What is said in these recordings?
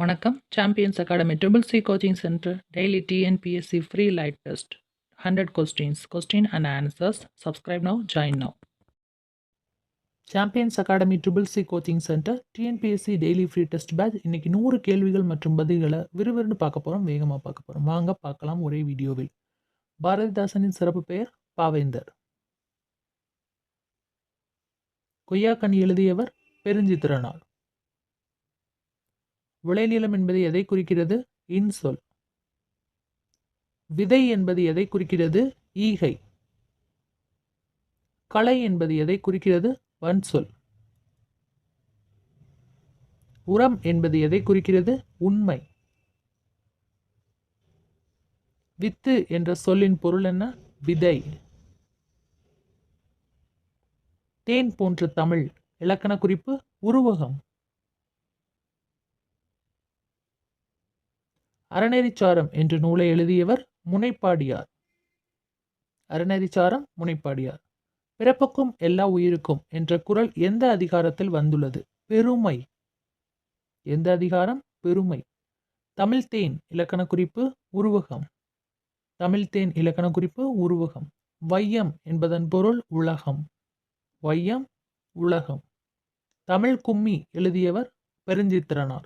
வணக்கம். Champions academy triple C coaching centre daily TNPSC free light test hundred questions question and answers subscribe now join now champions academy triple C coaching centre TNPSC daily free test batch இன்றைக்கி நூறு கேள்விகள் மற்றும் பதில்களை விறுவிறுன்னு பார்க்க போகிறோம் வேகமாக பார்க்க போகிறோம் வாங்க பார்க்கலாம் ஒரே வீடியோவில். பாரதிதாசனின் சிறப்பு பெயர் பாவேந்தர். கொய்யாக்கண் எழுதியவர் பெருஞ்சித்திரனார். விளைநிலம் என்பது எதை குறிக்கிறது? இன்சொல். விதை என்பது எதை குறிக்கிறது? ஈகை. கலை என்பது எதை குறிக்கிறது? வன்சொல். உரம் என்பது எதை குறிக்கிறது? உண்மை. வித்து என்ற சொல்லின் பொருள் என்ன? விதை. தேன் போன்ற தமிழ் இலக்கண குறிப்பு உருவகம். அறநெறிச்சாரம் என்ற நூலை எழுதியவர் முனைப்பாடியார். அறநெறிச்சாரம் முனைப்பாடியார். பிறப்புக்கும் எல்லா உயிருக்கும் என்ற குரல் எந்த அதிகாரத்தில் வந்துள்ளது? பெருமை. எந்த அதிகாரம்? பெருமை. தமிழ்தேன் இலக்கண குறிப்பு உருவகம். தமிழ்தேன் இலக்கண குறிப்பு உருவகம். வையம் என்பதன் பொருள் உலகம். வையம் உலகம். தமிழ் கும்மி எழுதியவர் பெருஞ்சித்திரனார்.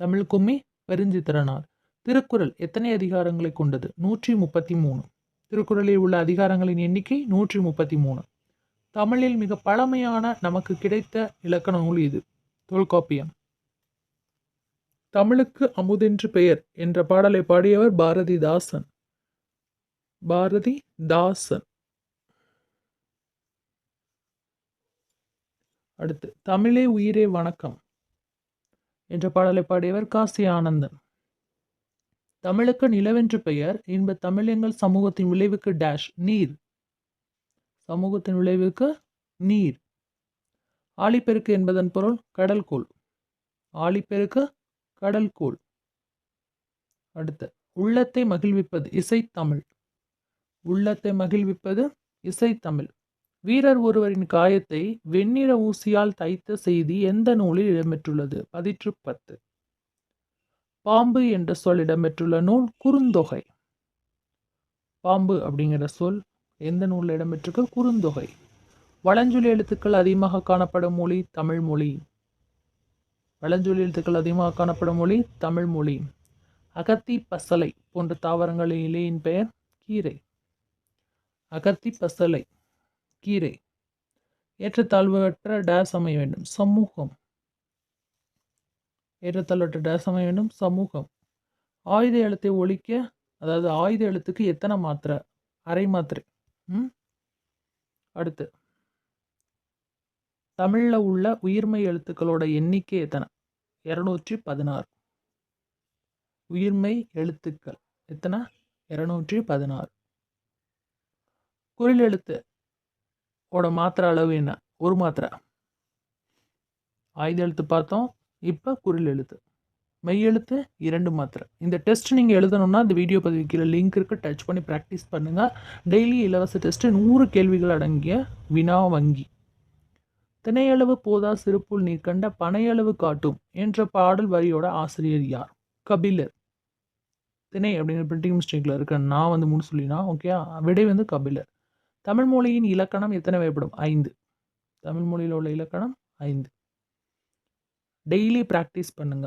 தமிழ் கும்மி பெருஞ்சித்திரனார். திருக்குறள் எத்தனை அதிகாரங்களை கொண்டது? நூற்றி முப்பத்தி மூணு திருக்குறளில் உள்ள அதிகாரங்களின் எண்ணிக்கை நூற்றி முப்பத்தி மூணு தமிழில் மிக பழமையான நமக்கு கிடைத்த இலக்கண நூல் இது. தொல்காப்பியம். தமிழுக்கு அமுதென்று பெயர் என்ற பாடலை பாடியவர் பாரதிதாசன். பாரதி தாசன் அடுத்து தமிழே உயிரே வணக்கம். என்ற பாடலை பாடியவர் காசி ஆனந்தன். தமிழுக்கு நிலவென்று பெயர் இன்ப தமிழெங்கள் சமூகத்தின் விளைவுக்கு டேஷ் நீர். சமூகத்தின் விளைவுக்கு நீர். ஆழிப்பெருக்கு என்பதன் பொருள் கடல்கோள். ஆழிப்பெருக்கு கடல்கோள். அடுத்து உள்ளத்தை மகிழ்விப்பது இசைத்தமிழ் உள்ளத்தை மகிழ்விப்பது இசைத்தமிழ் வீரர் ஒருவரின் காயத்தை வெண்ணிற ஊசியால் தைத்த செய்தி எந்த நூலில் இடம்பெற்றுள்ளது? பதிற்று பத்து பாம்பு என்ற சொல் இடம்பெற்றுள்ள நூல் குறுந்தொகை. பாம்பு அப்படிங்கிற சொல் எந்த நூலில் இடம்பெற்றிருக்கு? குறுந்தொகை. வளஞ்சொலி எழுத்துக்கள் அதிகமாக காணப்படும் மொழி தமிழ் மொழி. வளஞ்சொலி எழுத்துக்கள் அதிகமாக காணப்படும் மொழி தமிழ் மொழி. அகத்தி பசலை போன்ற தாவரங்களின் இலையின் பெயர் கீரை. அகத்தி பசலை. கீரை. ஏற்றத்தாழ்வற்ற டேஸ் அமைய வேண்டும். சமூகம். ஏற்றத்தாழ்வற்ற டேஸ் அமைய வேண்டும். சமூகம். ஆயுத எழுத்தை ஒழிக்க அதாவது ஆயுத எழுத்துக்கு எத்தனை மாத்திரை? அரை மாத்திரை. ம்? அடுத்து. தமிழில் உள்ள உயிர்மை எழுத்துக்களோட எண்ணிக்கை எத்தனை? இரநூற்றி பதினாறு. உயிர்மை எழுத்துக்கள் எத்தனை? இரநூற்றி பதினாறு. குறில் எழுத்து. ஓட மாத்திரை அளவு என்ன? ஒரு மாத்திரை. ஆயுத எழுத்து பார்த்தோம். இப்போ குரில் எழுத்து. மெய் எழுத்து இரண்டு மாத்திரை. இந்த டெஸ்ட் நீங்கள் எழுதணும்னா இந்த வீடியோ பதிவிக்கிற லிங்க் இருக்குது டச் பண்ணி ப்ராக்டிஸ் பண்ணுங்கள் டெய்லி இலவச டெஸ்ட்டு நூறு கேள்விகள் அடங்கிய வினா வங்கி. திணையளவு போதா சிறுப்புள் நீர்கண்ட பனையளவு காட்டும் என்ற பாடல் வரியோட ஆசிரியர் யார்? கபிலர். திணை அப்படிங்கிற பிரிண்டிங் மிஸ்டேக்கில் இருக்க நான் வந்து முன் சொல்லினா ஓகே விடை வந்து கபிலர். தமிழ் மொழியின் இலக்கணம் எத்தனை வகைப்படும்? ஐந்து. தமிழ் மொழியில் உள்ள இலக்கணம் ஐந்து. டெய்லி ப்ராக்டிஸ் பண்ணுங்க.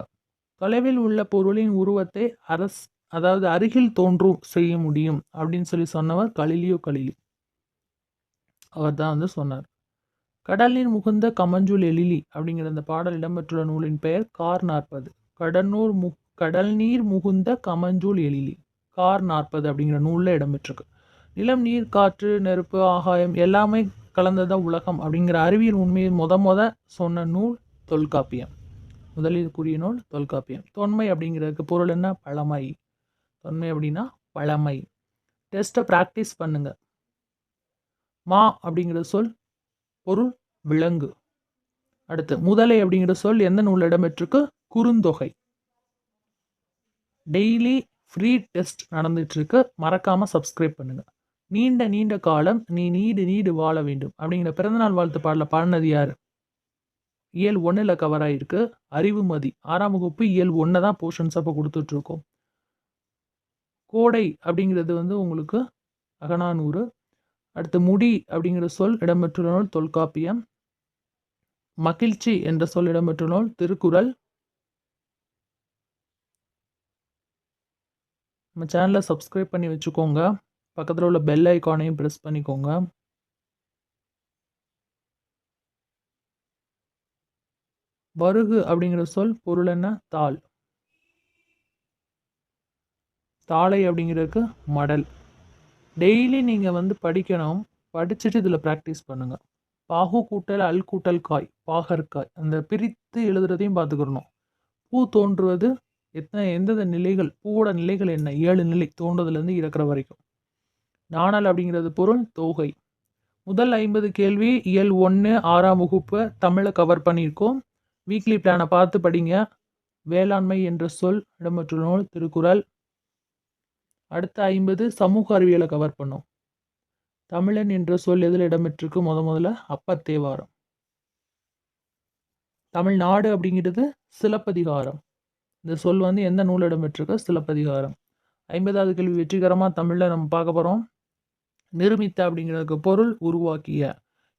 தொலைவில் உள்ள பொருளின் உருவத்தை அரஸ் அதாவது அருகில் தோன்றும் செய்ய முடியும் அப்படின்னு சொல்லி சொன்னவர் கலிலியோ கலிலி. அவர் தான் வந்து சொன்னார். கடலின் முகுந்த கமஞ்சூல் எழிலி அப்படிங்கிற அந்த பாடல் இடம்பெற்றுள்ள நூலின் பெயர் கார் நாற்பது. கடனூர் மு கடல் நீர் முகுந்த கமஞ்சூல் எழிலி கார் நாற்பது அப்படிங்கிற நூலில் இடம்பெற்றிருக்கு. நிலம் நீர் காற்று நெருப்பு ஆகாயம் எல்லாமே கலந்ததான் உலகம் அப்படிங்கிற அறிவியல் உண்மையை முத முத சொன்ன நூல் தொல்காப்பியம். முதலில் கூறிய நூல் தொல்காப்பியம். தொன்மை அப்படிங்கிறதுக்கு பொருள் என்ன? பழமை. தொன்மை அப்படின்னா பழமை. டெஸ்ட்டை ப்ராக்டிஸ் பண்ணுங்க. மா அப்படிங்கிற சொல் பொருள் விலங்கு. அடுத்து முதலை அப்படிங்கிற சொல் எந்த நூல் இடம்பெற்றிருக்கு? குறுந்தொகை. டெய்லி ஃப்ரீ டெஸ்ட் நடந்துட்டுருக்கு மறக்காமல் சப்ஸ்கிரைப் பண்ணுங்கள் நீண்ட நீண்ட காலம் நீ நீடு நீடு வாழ வேண்டும். அப்படிங்கிற பிறந்தநாள் வாழ்த்து பாடல பாடினது யார்? இயல் ஒன்றில் கவர் ஆகிருக்கு அறிவுமதி ஆறாம் வகுப்பு இயல் ஒன்றை தான் போர்ஷன்ஸ் அப்போ கொடுத்துட்ருக்கோம். கோடை அப்படிங்கிறது வந்து உங்களுக்கு அகநானூறு. அடுத்து முடி அப்படிங்கிற சொல் இடம்பெற்றுள்ள நூல் தொல்காப்பியம். மகிழ்ச்சி என்ற சொல் இடம்பெற்றுள்ள நூல் திருக்குறள். நம்ம சேனலை சப்ஸ்கிரைப் பண்ணி வச்சுக்கோங்க. பக்கத்தில் உள்ள பெல் ஐக்கானையும் ப்ரெஸ் பண்ணிக்கோங்க. வருகு அப்படிங்கிற சொல் பொருள் என்ன? தாள். தாளை அப்படிங்கிறதுக்கு மடல். டெய்லி நீங்கள் வந்து படிக்கணும். படிச்சுட்டு இதில் ப்ராக்டிஸ் பண்ணுங்கள் பாகு கூட்டல் அல் கூட்டல் காய் பாகற்காய். அந்த பிரித்து எழுதுறதையும் பார்த்துக்கிறணும் பூ தோன்றுவது எத்தனை எந்தெந்த நிலைகள் பூவோட நிலைகள் என்ன? ஏழு நிலை தோன்றதுலேருந்து இறக்குற வரைக்கும். நாணல் அப்படிங்கிறது பொருள் தோகை. முதல் ஐம்பது கேள்வி இயல் ஒன்று ஆறாம் வகுப்பு தமிழை கவர் பண்ணியிருக்கோம். வீக்லி பிளானை பார்த்து படிங்க. வேளாண்மை என்ற சொல் இடம்பெற்ற நூல் திருக்குறள். அடுத்த ஐம்பது சமூக அறிவியலை கவர் பண்ணும். தமிழன் என்ற சொல் எதில் இடம்பெற்றிருக்கு? முத முதல்ல அப்பத்தேவாரம். தமிழ்நாடு அப்படிங்கிறது சிலப்பதிகாரம். இந்த சொல் வந்து எந்த நூல் இடம்பெற்றிருக்கு? சிலப்பதிகாரம். ஐம்பதாவது கேள்வி வெற்றிகரமாக தமிழில் நம்ம பார்க்க போகிறோம் நிருமித்த அப்படிங்கிறதுக்கு பொருள் உருவாக்கிய.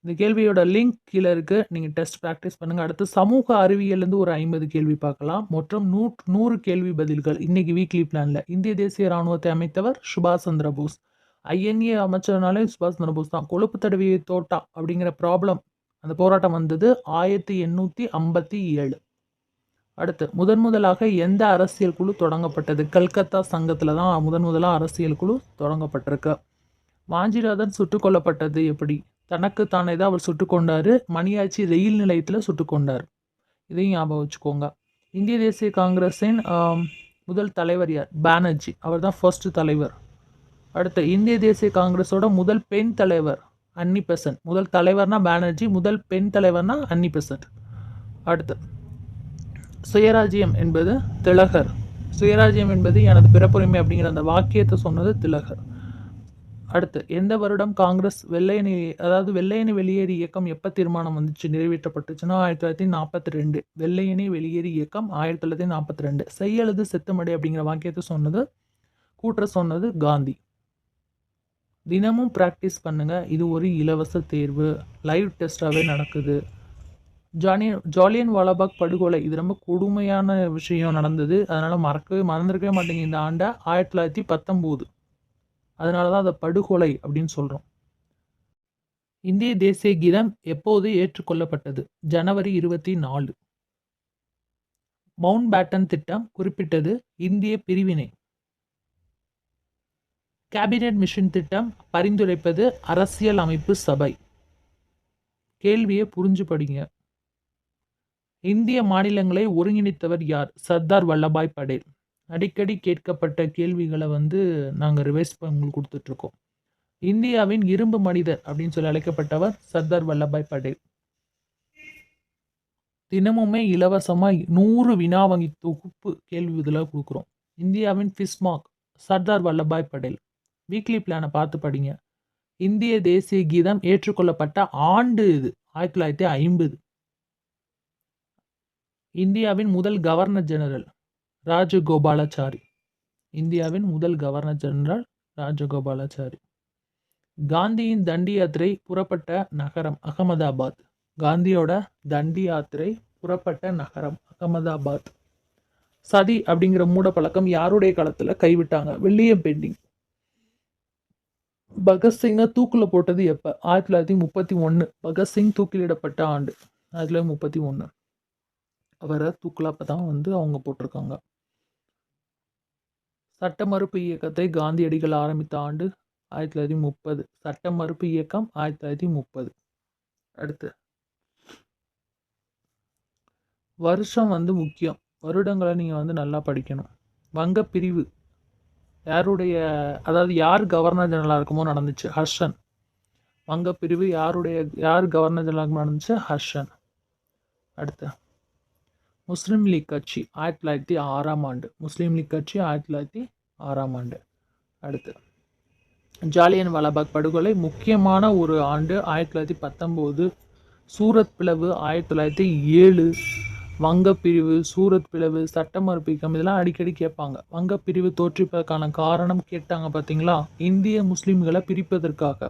இந்த கேள்வியோட லிங்க் கீழே இருக்குது நீங்கள் டெஸ்ட் ப்ராக்டிஸ் பண்ணுங்கள் அடுத்து சமூக அறிவியல்லேருந்து ஒரு ஐம்பது கேள்வி பார்க்கலாம். மொத்தம் நூ நூறு கேள்வி பதில்கள். இன்றைக்கி வீக்லி பிளானில் இந்திய தேசிய இராணுவத்தை அமைத்தவர் சுபாஷ் சந்திர போஸ். ஐஎன்ஏ அமைச்சர்னாலே சுபாஷ் சந்திர போஸ் தான். கொழுப்பு தடவிய தோட்டா அப்படிங்கிற ப்ராப்ளம் அந்த போராட்டம் வந்தது ஆயிரத்தி எண்ணூற்றி ஐம்பத்தி ஏழு. அடுத்து முதன் முதலாக எந்த அரசியல் குழு தொடங்கப்பட்டது? கல்கத்தா சங்கத்தில் தான் முதன் முதலாக அரசியல் குழு தொடங்கப்பட்டிருக்கு. வாஞ்சிநாதன் சுட்டுக் கொல்லப்பட்டது எப்படி? தனக்கு தானே தான் அவர் சுட்டு கொண்டாரு. மணியாச்சி ரயில் நிலையத்தில் சுட்டு கொண்டார். இதையும் ஞாபகம் வச்சுக்கோங்க. இந்திய தேசிய காங்கிரஸின் முதல் தலைவர் யார்? பானர்ஜி. அவர் தான் ஃபர்ஸ்ட் தலைவர். அடுத்து இந்திய தேசிய காங்கிரஸோட முதல் பெண் தலைவர் அன்னி பெசன்ட் முதல் தலைவர்னா பானர்ஜி முதல் பெண் தலைவர்னா அன்னி பெசன்ட் அடுத்து சுயராஜ்யம் என்பது திலகர். சுயராஜ்யம் என்பது எனது பிறப்புரிமை அப்படிங்கிற அந்த வாக்கியத்தை சொன்னது திலகர். அடுத்து எந்த வருடம் காங்கிரஸ் வெள்ளையணி அதாவது வெள்ளையணி வெளியேறி இயக்கம் எப்போ தீர்மானம் வந்துச்சு? நிறைவேற்றப்பட்டுச்சுன்னா ஆயிரத்தி தொள்ளாயிரத்தி நாற்பத்தி ரெண்டு வெள்ளையணி வெளியேறி இயக்கம் ஆயிரத்தி தொள்ளாயிரத்தி நாற்பத்தி ரெண்டு செய்யலது செத்துமடை அப்படிங்கிற வாக்கியத்தை சொன்னது கூற்ற சொன்னது காந்தி. தினமும் ப்ராக்டிஸ் பண்ணுங்க. இது ஒரு இலவச தேர்வு. லைவ் டெஸ்டாகவே நடக்குது. ஜானியன் ஜாலியன் வாலாபாக் படுகொலை இது ரொம்ப கொடுமையான விஷயம் நடந்தது. அதனால் மறக்கவே மறந்துருக்கவே மாட்டேங்க இந்த ஆண்டை. ஆயிரத்தி தொள்ளாயிரத்தி பத்தொம்போது. அதனால தான் அதை படுகொலை அப்படின்னு சொல்கிறோம் இந்திய தேசிய கீதம் எப்போது ஏற்றுக்கொள்ளப்பட்டது? ஜனவரி இருபத்தி நாலு. மவுண்ட் பேட்டன் திட்டம் குறிப்பிட்டது இந்திய பிரிவினை. கேபினெட் மிஷன் திட்டம் பரிந்துரைப்பது அரசியல் அமைப்பு சபை. கேள்வியை புரிஞ்சு படிங்க இந்திய மாநிலங்களை ஒருங்கிணைத்தவர் யார்? சர்தார் வல்லபாய் படேல். அடிக்கடி கேட்கப்பட்ட கேள்விகளை வந்து நாங்கள் ரிவைஸ் உங்களுக்கு கொடுத்துட்ருக்கோம். இந்தியாவின் இரும்பு மனிதர் அப்படின்னு சொல்லி அழைக்கப்பட்டவர் சர்தார் வல்லபாய் படேல் தினமுமே இலவசமாக நூறு வினா வங்கி தொகுப்பு கேள்வி இதில் கொடுக்குறோம். இந்தியாவின் ஃபிஸ்மார்க் சர்தார் வல்லபாய் படேல் வீக்லி பிளானை பார்த்து படிங்க. இந்திய தேசிய கீதம் ஏற்றுக்கொள்ளப்பட்ட ஆண்டு இது. ஆயிரத்தி தொள்ளாயிரத்தி ஐம்பது. இந்தியாவின் முதல் கவர்னர் ஜெனரல் ராஜகோபாலாச்சாரி இந்தியாவின் முதல் கவர்னர் ஜெனரல் ராஜகோபாலாச்சாரி. காந்தியின் தண்டி யாத்திரை புறப்பட்ட நகரம் அகமதாபாத். காந்தியோட தண்டி யாத்திரை புறப்பட்ட நகரம் அகமதாபாத். சதி அப்படிங்கிற மூட பழக்கம் யாருடைய காலத்தில் கைவிட்டாங்க? William Bentinck. பகத்சிங்கை தூக்கில் போட்டது எப்போ? ஆயிரத்தி தொள்ளாயிரத்தி முப்பத்தி ஒன்று பகத்சிங் தூக்கிலிடப்பட்ட ஆண்டு ஆயிரத்தி தொள்ளாயிரத்தி முப்பத்தி ஒன்று அவரை தூக்கில் அப்போ தான் வந்து அவங்க போட்டிருக்காங்க. சட்ட மறுப்பு இயக்கத்தை காந்தியடிகள் ஆரம்பித்த ஆண்டு ஆயிரத்தி தொள்ளாயிரத்தி முப்பது. சட்ட மறுப்பு இயக்கம் ஆயிரத்தி தொள்ளாயிரத்தி முப்பது. அடுத்து. வருஷம் வந்து முக்கியம். வருடங்களை நீங்கள் வந்து நல்லா படிக்கணும். வங்க பிரிவு யாருடைய அதாவது யார் கவர்னர் ஜெனரலாக இருக்குமோ நடந்துச்சு? ஹர்ஷன். வங்க பிரிவு யாருடைய யார் கவர்னர் ஜெனரலாக நடந்துச்சு? ஹர்ஷன். அடுத்து. முஸ்லீம் லீக் கட்சி ஆயிரத்தி தொள்ளாயிரத்தி ஆறாம் ஆண்டு. முஸ்லீம் லீக் கட்சி ஆயிரத்தி தொள்ளாயிரத்தி ஆறாம் ஆண்டு. அடுத்து. ஜாலியன் வாலாபாக் படுகொலை முக்கியமான ஒரு ஆண்டு. ஆயிரத்தி தொள்ளாயிரத்தி பத்தொம்போது சூரத் பிளவு ஆயிரத்தி தொள்ளாயிரத்தி ஏழு வங்கப்பிரிவு சூரத் பிளவு சட்ட இதெல்லாம் அடிக்கடி கேட்பாங்க. வங்கப்பிரிவு தோற்றுப்பதற்கான காரணம் கேட்டாங்க பார்த்தீங்களா இந்திய முஸ்லீம்களை பிரிப்பதற்காக.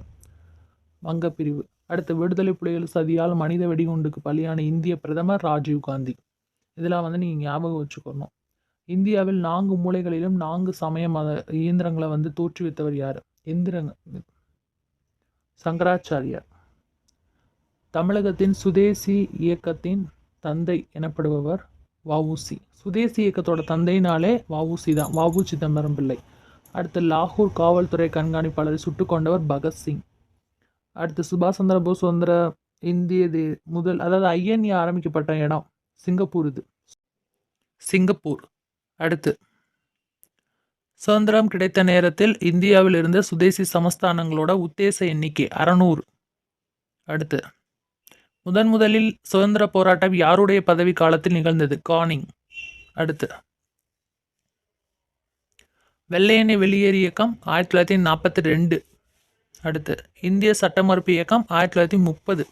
வங்கப்பிரிவு. அடுத்து விடுதலை புலிகள் சதியால் மனித வெடிகுண்டுக்கு பலியான இந்திய பிரதமர் ராஜீவ் காந்தி. இதெல்லாம் வந்து நீங்கள் ஞாபகம் வச்சுக்கணும். இந்தியாவில் நான்கு மூலைகளிலும் நான்கு சமய மத இயந்திரங்களை வந்து தோற்றுவித்தவர் யார்? எந்திரங்க சங்கராச்சாரியார். தமிழகத்தின் சுதேசி இயக்கத்தின் தந்தை எனப்படுபவர் வவுசி சுதேசி இயக்கத்தோட தந்தைனாலே வவுசி தான். வவு சிதம்பரம் பிள்ளை. அடுத்து லாகூர் காவல்துறை கண்காணிப்பாளரை சுட்டுக் கொண்டவர் பகத்சிங் அடுத்து சுபாஷ் சந்திர போஸ் சுதந்திர இந்திய தே முதல் அதாவது ஐஎன்ஏ ஆரம்பிக்கப்பட்ட இடம் சிங்கப்பூர் இது. சிங்கப்பூர். அடுத்து சுதந்திரம் கிடைத்த நேரத்தில் இந்தியாவில் இருந்த சுதேசி சமஸ்தானங்களோட உத்தேச எண்ணிக்கை அறநூறு. அடுத்து முதன் முதலில் சுதந்திர போராட்டம் யாருடைய பதவி காலத்தில் நிகழ்ந்தது? கானிங் அடுத்து வெள்ளையனை வெளியேறு இயக்கம் ஆயிரத்தி தொள்ளாயிரத்தி நாற்பத்தி ரெண்டு. அடுத்து இந்திய சட்டமறுப்பு இயக்கம் ஆயிரத்தி தொள்ளாயிரத்தி முப்பது.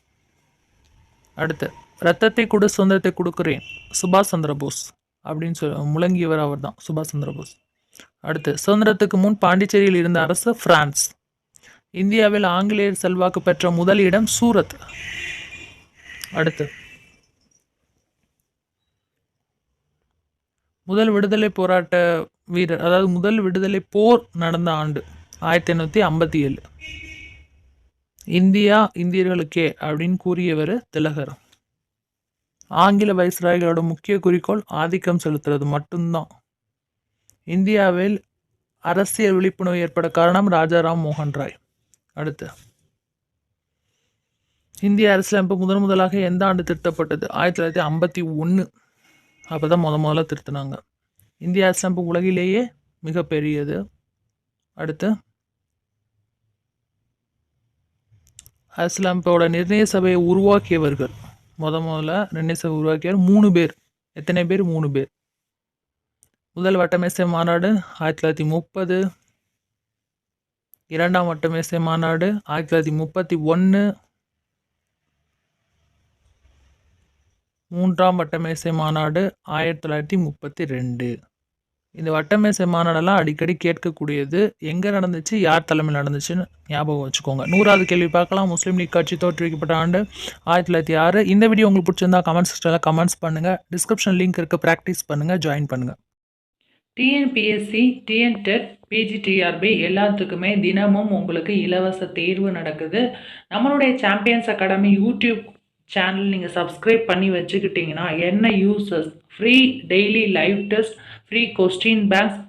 அடுத்து ரத்தத்தை கொடு சுதந்திரத்தை கொடுக்குறேன். சுபாஷ் சந்திர போஸ். அப்படின்னு சொல் முழங்கியவர் அவர் தான் சுபாஷ் சந்திரபோஸ் அடுத்து சுதந்திரத்துக்கு முன் பாண்டிச்சேரியில் இருந்த அரசு பிரான்ஸ். இந்தியாவில் ஆங்கிலேயர் செல்வாக்கு பெற்ற முதல் இடம் சூரத். அடுத்து முதல் விடுதலை போராட்ட வீரர் அதாவது முதல் விடுதலை போர் நடந்த ஆண்டு ஆயிரத்தி எண்ணூற்றி ஐம்பத்தி ஏழு. இந்தியா இந்தியர்களுக்கே அப்படின்னு கூறியவர் திலகர். ஆங்கில வைஸ்ராய்களோட முக்கிய குறிக்கோள் ஆதிக்கம் செலுத்துறது மட்டும்தான். இந்தியாவில் அரசியல் விழிப்புணர்வு ஏற்பட காரணம் ராஜாராம் மோகன் ராய். அடுத்து. இந்திய அரசியலமைப்பு முதன் முதலாக எந்த ஆண்டு திருத்தப்பட்டது? ஆயிரத்தி தொள்ளாயிரத்தி ஐம்பத்தி ஒன்று அப்போ தான் முத முதல்ல திருத்தினாங்க. இந்திய அரசியலமைப்பு உலகிலேயே மிகப்பெரியது. அடுத்து. அரசியலமைப்போட நிர்ணய சபையை உருவாக்கியவர்கள். முத முதல்ல நிர்ணய உருவாக்கியார் உருவாக்கியவர் மூணு பேர். எத்தனை பேர்? மூணு பேர். முதல் வட்டமேசை மாநாடு ஆயிரத்தி தொள்ளாயிரத்தி முப்பது. இரண்டாம் வட்டமேசை மாநாடு ஆயிரத்தி தொள்ளாயிரத்தி முப்பத்தி ஒன்று மூன்றாம் வட்டமேசை மாநாடு ஆயிரத்தி தொள்ளாயிரத்தி முப்பத்தி ரெண்டு. இந்த வட்டமேசை மாநாடெல்லாம் அடிக்கடி கேட்கக்கூடியது. எங்கே நடந்துச்சு? யார் தலைமையில் நடந்துச்சுன்னு ஞாபகம் வச்சுக்கோங்க. நூறாவது கேள்வி பார்க்கலாம். முஸ்லீம் லீக் கட்சி தோற்றுவிக்கப்பட்ட ஆண்டு ஆயிரத்தி தொள்ளாயிரத்தி ஆறு. இந்த வீடியோ உங்களுக்கு பிடிச்சிருந்தா கமெண்ட் செக்ஷனில் கமெண்ட்ஸ் பண்ணுங்கள் டிஸ்கிரிப்ஷன் லிங்க் இருக்குது ப்ராக்டிஸ் பண்ணுங்கள் ஜாயின் பண்ணுங்கள் டிஎன்பிஎஸ்சி டிஎன்டெட் பிஜிடிஆர்பி எல்லாத்துக்குமே தினமும் உங்களுக்கு இலவச தேர்வு நடக்குது. நம்மளுடைய சாம்பியன்ஸ் அகாடமி யூடியூப் சேனல் நீங்கள் சப்ஸ்கிரைப் பண்ணி வச்சுக்கிட்டிங்கன்னா என்ன uses free daily live test free question banks